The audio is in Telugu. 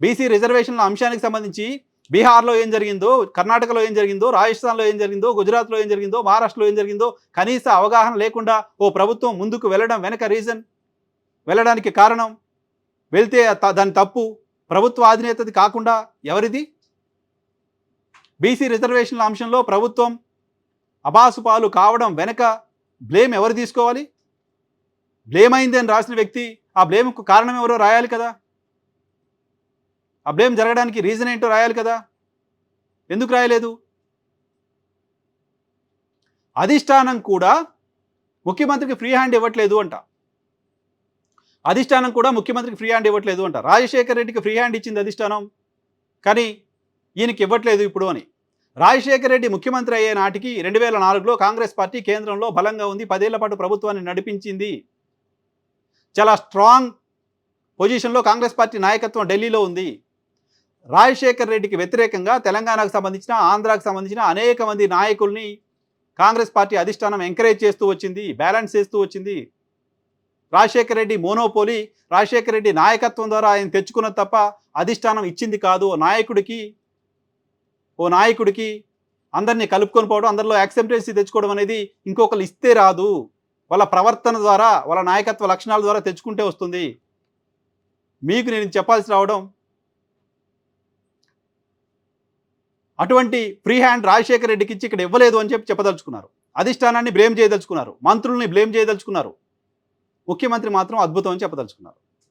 బీసీ రిజర్వేషన్ల అంశానికి సంబంధించి బీహార్లో ఏం జరిగిందో కర్ణాటకలో ఏం జరిగిందో రాజస్థాన్లో ఏం జరిగిందో గుజరాత్లో ఏం జరిగిందో మహారాష్ట్రలో ఏం జరిగిందో కనీస అవగాహన లేకుండా ఓ ప్రభుత్వం ముందుకు వెళ్ళడం వెనక రీజన్? వెళ్ళడానికి కారణం? వెళ్తే దాని తప్పు? ప్రభుత్వ అధినేతది కాకుండా ఎవరిది? బీసీ రిజర్వేషన్ల అంశంలో ప్రభుత్వం అబాసుపాలు కావడం వెనక బ్లేమ్ ఎవరు తీసుకోవాలి? బ్లేమ్ అయింది అని రాసిన వ్యక్తి ఆ బ్లేమ్కు కారణం ఎవరో రాయాలి కదా. ఆ బ్లేమ్ జరగడానికి రీజన్ ఏంటో రాయాలి కదా. ఎందుకు రాయలేదు? అధిష్టానం కూడా ముఖ్యమంత్రికి ఫ్రీ హ్యాండ్ ఇవ్వట్లేదు అంట. అధిష్టానం కూడా ముఖ్యమంత్రికి ఫ్రీ హ్యాండ్ ఇవ్వట్లేదు అంట. రాజశేఖర్ రెడ్డికి ఫ్రీ హ్యాండ్ ఇచ్చింది అధిష్టానం. కానీ ఈయనకి ఇవ్వట్లేదు ఇప్పుడు అని. రాజశేఖర రెడ్డి ముఖ్యమంత్రి అయ్యే నాటికి రెండు వేల నాలుగులో కాంగ్రెస్ పార్టీ కేంద్రంలో బలంగా ఉంది. పదేళ్ళ పాటు ప్రభుత్వాన్ని నడిపించింది. చాలా స్ట్రాంగ్ పొజిషన్లో కాంగ్రెస్ పార్టీ నాయకత్వం ఢిల్లీలో ఉంది. రాజశేఖర్ రెడ్డికి వ్యతిరేకంగా తెలంగాణకు సంబంధించిన ఆంధ్రాకు సంబంధించిన అనేక మంది నాయకుల్ని కాంగ్రెస్ పార్టీ అధిష్టానం ఎంకరేజ్ చేస్తూ వచ్చింది బ్యాలెన్స్ చేస్తూ వచ్చింది. రాజశేఖర రెడ్డి మోనోపోలి రాజశేఖర రెడ్డి నాయకత్వం ద్వారా ఆయన తెచ్చుకున్న తప్ప అధిష్టానం ఇచ్చింది కాదు. ఓ నాయకుడికి ఓ నాయకుడికి అందరినీ కలుపుకొని పోవడం అందరిలో యాక్సెప్టెన్సీ తెచ్చుకోవడం అనేది ఇంకొకరు ఇస్తే రాదు. వాళ్ళ ప్రవర్తన ద్వారా వాళ్ళ నాయకత్వ లక్షణాల ద్వారా తెచ్చుకుంటే వస్తుంది. మీకు నేను చెప్పాల్సి రావడం అటువంటి ఫ్రీ హ్యాండ్ రాజశేఖర రెడ్డికి ఇచ్చి ఇక్కడ ఇవ్వలేదు అని చెప్పి చెప్పదలుచుకున్నారు. అధిష్టానాన్ని బ్లేమ్ చేయదలుచుకున్నారు. మంత్రుల్ని బ్లేమ్ చేయదలుచుకున్నారు. ముఖ్యమంత్రి మాత్రం అద్భుతం అని చెప్పదలుచుకున్నారు.